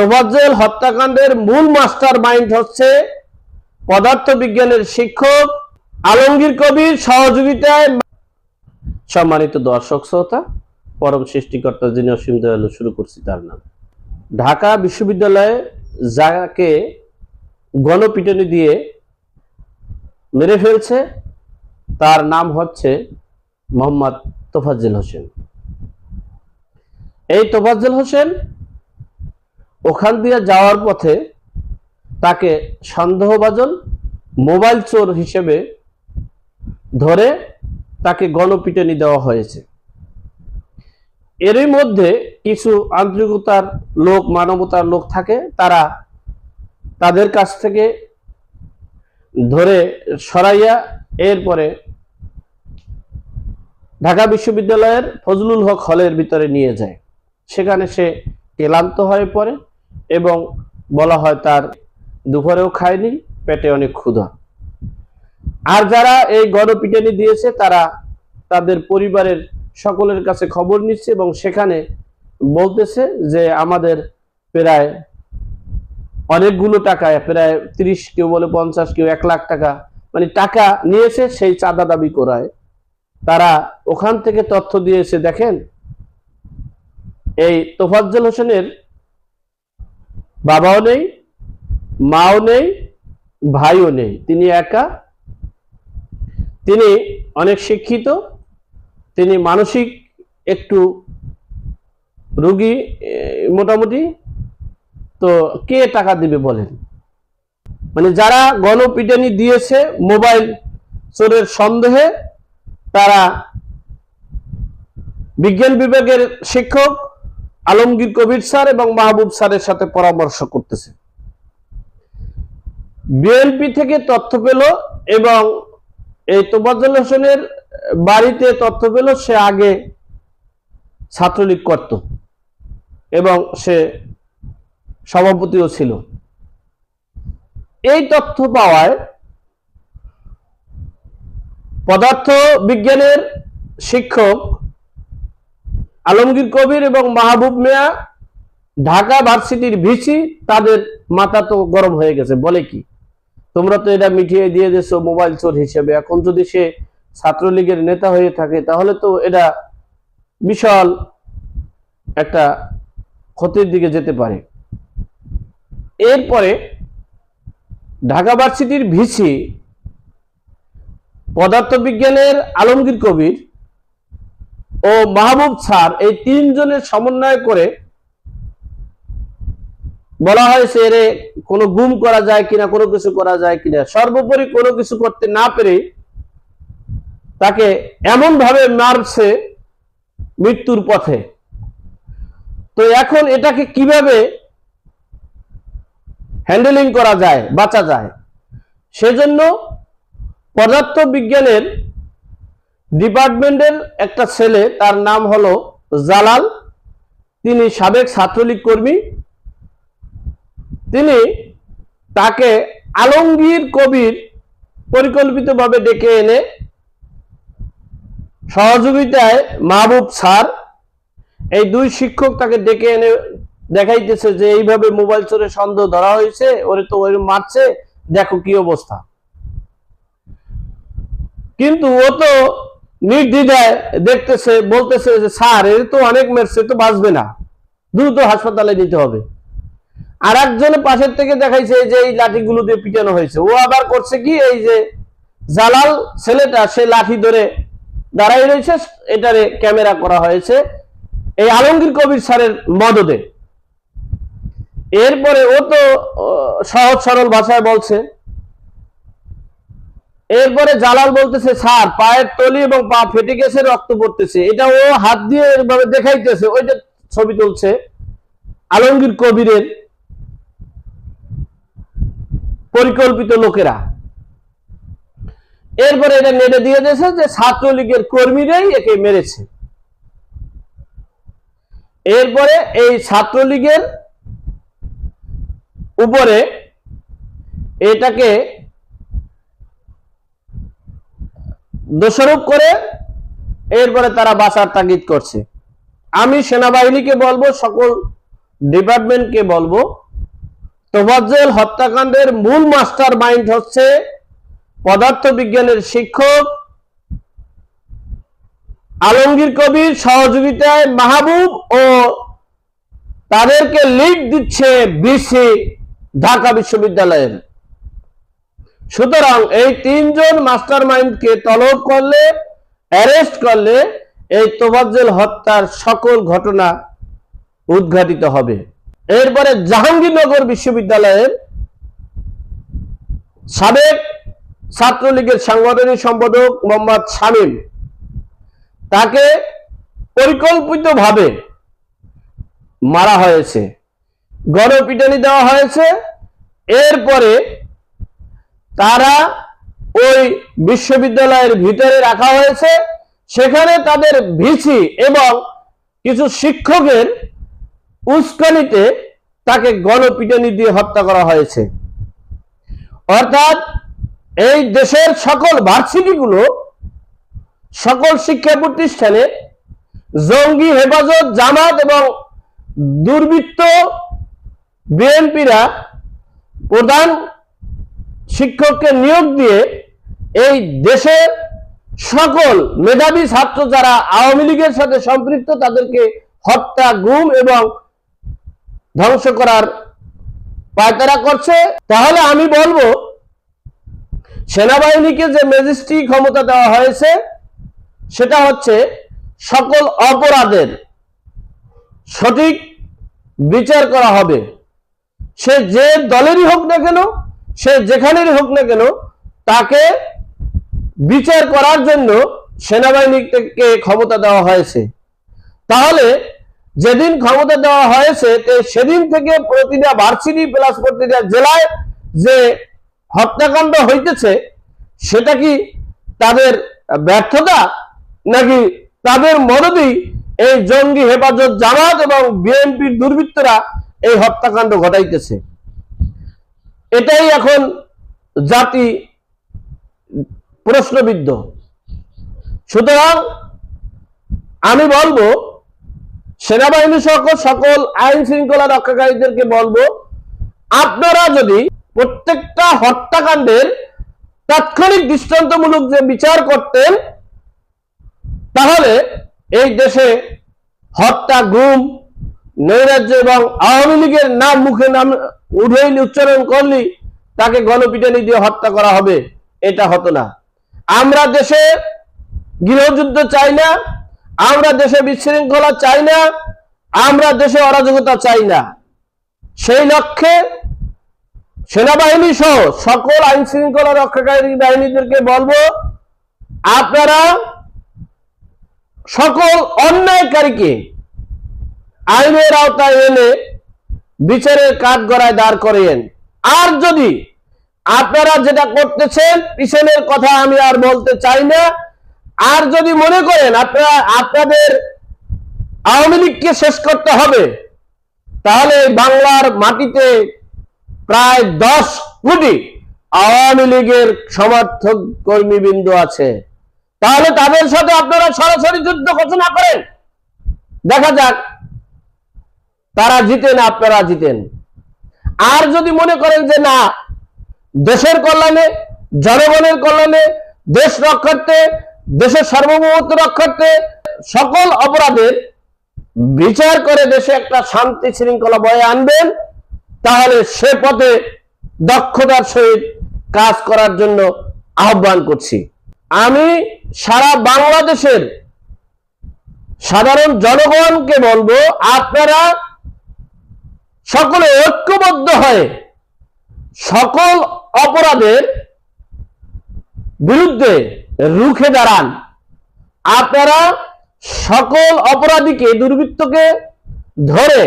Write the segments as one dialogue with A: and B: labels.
A: তোফাজ্জল হত্যাকাণ্ডের মূল master mind হচ্ছে পদার্থবিজ্ঞানের শিক্ষক আলমগীর কবির সহযোগিতায় সম্মানিত দর্শক শ্রোতা, পরম সৃষ্টিকর্তা যিনি অসীম দয়ালু, শুরু করছি তার নাম। ঢাকা বিশ্ববিদ্যালয়ে যাকে গণপিটনি দিয়ে মেরে ফেলছে, তার নাম হচ্ছে মোহাম্মদ তোফাজ্জল হোসেন। এই তোফাজ্জল হোসেন ওখান দিয়ে যাওয়ার পথে তাকে সন্দেহভাজন মোবাইল চোর হিসেবে ধরে তাকে গণপিটনি দেওয়া হয়েছে। এরই মধ্যে কিছু আন্তরিকতার লোক, মানবতার লোক থাকে, তারা তাদের কাছ থেকে ধরে সরাইয়া এরপরে ঢাকা বিশ্ববিদ্যালয়ের ফজলুল হক হলের ভিতরে নিয়ে যায়। সেখানে সে ক্লান্ত হয়ে পড়ে। এবং বলা হয় তার দুপুরেও খায়নি পেটে অনেক ক্ষুধা। আর যারা এই গণপিটানি দিয়েছে, তারা তাদের পরিবারের সকলের কাছে খবর নিচ্ছে এবং সেখানে বলতেছে যে আমাদের প্রায় অনেকগুলো টাকা, প্রায় তিরিশ কেউ বলে পঞ্চাশ, কেউ এক লাখ টাকা মানে টাকা নিয়েছে সেই চাঁদা দাবি করায়। তারা ওখান থেকে তথ্য দিয়েছে, দেখেন, এই তোফাজ্জল হোসেনের বাবাও নেই, মাও নেই, ভাইও নেই। তিনি একা। তিনি অনেক শিক্ষিত। তিনি মানসিক একটু রুগী মোটামুটি। তো কে টাকা দিবে বলেন? মানে যারা গণপিটানি দিয়েছে মোবাইল চোরের সন্দেহে, তারা বিজ্ঞান বিভাগের শিক্ষক আলমগীর কবির স্যার এবং মাহবুব স্যারের সাথে পরামর্শ করতেছে। বিএনপি থেকে তথ্য পেল এবং এই তোবাজ্জল হোসেনের বাড়িতে তথ্য পেল, সে আগে ছাত্রলীগ করত এবং সে সভাপতিও ছিল। এই তথ্য পাওয়ায় পদার্থ বিজ্ঞানের শিক্ষক আলমগীর কবির এবং মাহবুব মিয়া ঢাকা ভার্সিটির ভিসি, তাদের মাথা তো গরম হয়ে গেছে, বলে কি? তোমরা তো এটা মিটিয়ে দিয়ে দিয়েছ মোবাইল চোর হিসেবে। এখন যদি সে ছাত্রলীগের নেতা হয়ে থাকে, তাহলে তো এটা বিশাল একটা ক্ষতির দিকে যেতে পারে। এরপরে ঢাকা ভার্সিটির ভিসি পদার্থবিজ্ঞানের আলমগীর কবির ও মাহবুব স্যার, এই তিনজনের সমন্বয় করে বলা হয়েছে এরে কোনো গুম করা যায় কিনা, কোনো কিছু করা যায় কিনা, সর্বোপরি কোনো কিছু করতে না পেরে তাকে এমন ভাবে মারছে মৃত্যুর পথে। তো এখন এটাকে কীভাবে হ্যান্ডেলিং করা যায়, বাঁচা যায়? সেজন্য পদার্থ বিজ্ঞানের ডিপার্টমেন্টের একটা ছেলে, তার নাম হলো জালাল। তিনি সাবেক ছাত্রলীগ কর্মী। তিনি তাকে আলমগীর কবির পরিকল্পিতভাবে ডেকে এনে সহযোগিতায় মাহবুব স্যার, এই দুই শিক্ষক তাকে ডেকে এনে দেখাইতেছে যে এইভাবে মোবাইল চোরে সন্দেহ ধরা হয়েছে, ওরে তো ওই মারছে, দেখো কি অবস্থা। কিন্তু ও তো নির্দ্বিধায় দেখতেছে, বলতেছে যে, স্যার, এর তো অনেক মেরছে তো বাঁচবে না। দ্রুত হাসপাতালে নিতে হবে। আর একজনে পাশের থেকে দেখাইছে যে, এই লাঠিগুলো দিয়ে পিটানো হয়েছে। ও আবার করছে কি, এই যে, জালাল ছেলেটা, সে লাঠি ধরে দাঁড়াই রয়েছে, এটারে ক্যামেরা করা হয়েছে এই আলমগীর কবির স্যারের মদদে। এরপরে ও তো সহজ সরল ভাষায় বলছে এরপরে জালাল বলতেছে, স্যার, পায়ের তলি এবং পা ফেটে গেছে, রক্ত পড়তেছে। এটা ও হাত দিয়ে এভাবে দেখাইতেছে ওইটা ছবি তুলছে আলমগীর কবিরের পরিকল্পিত লোকেরা। এরপরে এটা নেড়ে দিয়ে দিয়েছে যে ছাত্রলীগের কর্মীরাই একে মেরেছে। এরপরে এই ছাত্রলীগের উপরে এটাকে দোষারোপ করে এরপরে তারা বাঁচার তাগিদ করছে। আমি সেনাবাহিনীকে বলব, সকল ডিপার্টমেন্টকে বলব, তোফাজ্জেল হত্যাকাণ্ডের মূল মাস্টার মাইন্ড হচ্ছে পদার্থবিজ্ঞানের শিক্ষক আলমগীর কবির সহযোগিতায় মাহবুব ও তাদেরকে লিড দিচ্ছে বিসি ঢাকা বিশ্ববিদ্যালয়ের। সুতরাং এই তিনজন মাস্টার মাইন্ডকে তলব করলে, অ্যারেস্ট করলে এই তোফাজ্জেল হত্যার সকল ঘটনা উদ্ঘাটিত হবে। এরপরে জাহাঙ্গীরনগর বিশ্ববিদ্যালয়ের সাবেক ছাত্রলীগের সাংগঠনিক সম্পাদক মোহাম্মদ শামীম, তাকে পরিকল্পিতভাবে মারা হয়েছে। গণপিটানি দেওয়া হয়েছে। এরপরে তারা ওই বিশ্ববিদ্যালয়ের ভিতরে রাখা হয়েছে। সেখানে তাদের ভিসি এবং কিছু শিক্ষকের উস্কানিতে তাকে গণপিটানি দিয়ে হত্যা করা হয়েছে। অর্থাৎ এই দেশের সকল ভার্সিটিগুলো, সকল শিক্ষা প্রতিষ্ঠানে জঙ্গি হেফাজত, জামাত এবং দুর্বৃত্ত বিএনপিরা প্রধান শিক্ষককে নিয়োগ দিয়ে এই দেশের সকল মেধাবী ছাত্র যারা আওয়ামী লীগের সাথে সম্পৃক্ত, তাদেরকে হত্যা, গুম এবং ধ্বংস করার পায়তারা করছে। তাহলে আমি বলব, সেনাবাহিনীকে যে ম্যাজিস্ট্রি ক্ষমতা দেওয়া হয়েছে, সেটা হচ্ছে সকল অপরাধের সঠিক বিচার করা হবে। সে যে দলেরই হোক না কেন সে যেখানেরই হোক না কেন, তাকে বিচার করার জন্য সেনাবাহিনীকে ক্ষমতা দেওয়া হয়েছে। তাহলে যেদিন ক্ষমতা দেওয়া হয়েছে সেদিন থেকে প্রতিটা ভার্সিটি প্লাস প্রতিটা জেলায় যে হত্যাকাণ্ড হইতেছে, সেটা কি তাদের ব্যর্থতা, নাকি তাদের মদতেই এই জঙ্গি হেফাজত জামাত এবং বিএনপির দুর্বৃত্তরা এই হত্যাকাণ্ড ঘটাইতেছে? এটাই এখন জাতি প্রশ্নবিদ্ধ। সুতরাং আমি বলব, সেনাবাহিনী সহ সকল আইন শৃঙ্খলা রক্ষাকারীদেরকে বলব, আপনারা যদি প্রত্যেকটা হত্যাকাণ্ডের তাৎক্ষণিক দৃষ্টান্তমূলক যে বিচার করতেন, তাহলে এই দেশে হত্যা, গুম নৈরাজ্য এবং আওয়ামী লীগের নাম মুখে নাম উঠেইলি উচ্চারণ করলি, তাকে গণপিটানি দিয়ে হত্যা করা হবে। এটা হতো না। আমরা দেশে গৃহযুদ্ধ চাই না, আমরা দেশে বিশৃঙ্খলা চাই না, আমরা দেশে অরাজকতা চাই না। সেই লক্ষ্যে সেনাবাহিনী সহ সকল আইন শৃঙ্খলা রক্ষাকারী বাহিনীদেরকে বলব, আপনারা সকল অন্যায়কারীকে আইনের আওতায় এনে বিচারের কাঠ গড়ায় দাঁড় করেন আর যদি আপনারা যেটা করতেছেন, পিছনের কথা আমি আর বলতে চাই না। আর যদি মনে করেন আপনারা, আপনাদের আওয়ামী লীগকে শেষ করতে হবে, তাহলে বাংলার মাটিতে প্রায় দশ কোটি আওয়ামী লীগের সমর্থক কর্মীবৃন্দ আছে। তাহলে তাদের সাথে আপনারা সরাসরি যুদ্ধ ঘোষণা করেন। দেখা যাক তারা জিতেন আপনারা জিতেন। আর যদি মনে করেন যে না, দেশের কল্যাণে, জনগণের কল্যাণে, দেশ রক্ষার্থে, দেশের সার্বভৌমত্ব রক্ষার্থে সকল অপরাধের বিচার করে দেশে একটা শান্তি শৃঙ্খলা বয়ে আনবেন, তাহলে সে পথে দক্ষতার সহিত কাজ করার জন্য আহ্বান করছি। আমি সারা বাংলাদেশের সাধারণ জনগণকে বলব, আপনারা সকলে ঐক্যবদ্ধ হয়ে সকল অপরাধের বিরুদ্ধে রুখে দাঁড়ান। আপনারা সকল অপরাধীকে, দুর্বৃত্তকে ধরে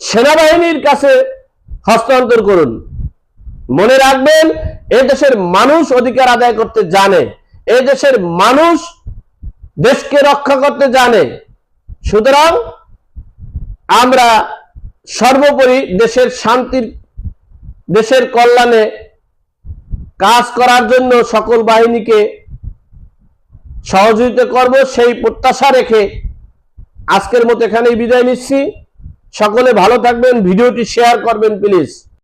A: সেনাবাহিনীর কাছে হস্তান্তর করুন। মনে রাখবেন এ দেশের মানুষ অধিকার আদায় করতে জানে। এ দেশের মানুষ দেশকে রক্ষা করতে জানে। সুতরাং আমরা সর্বোপরি দেশের শান্তির, দেশের কল্যাণে কাজ করার জন্য সকল বাহিনীকে সহযোগিতা করব, সেই প্রত্যাশা রেখে আজকের মতো এখানেই বিদায় নিচ্ছি। সকলে ভালো থাকবেন, ভিডিওটি শেয়ার করবেন, প্লিজ।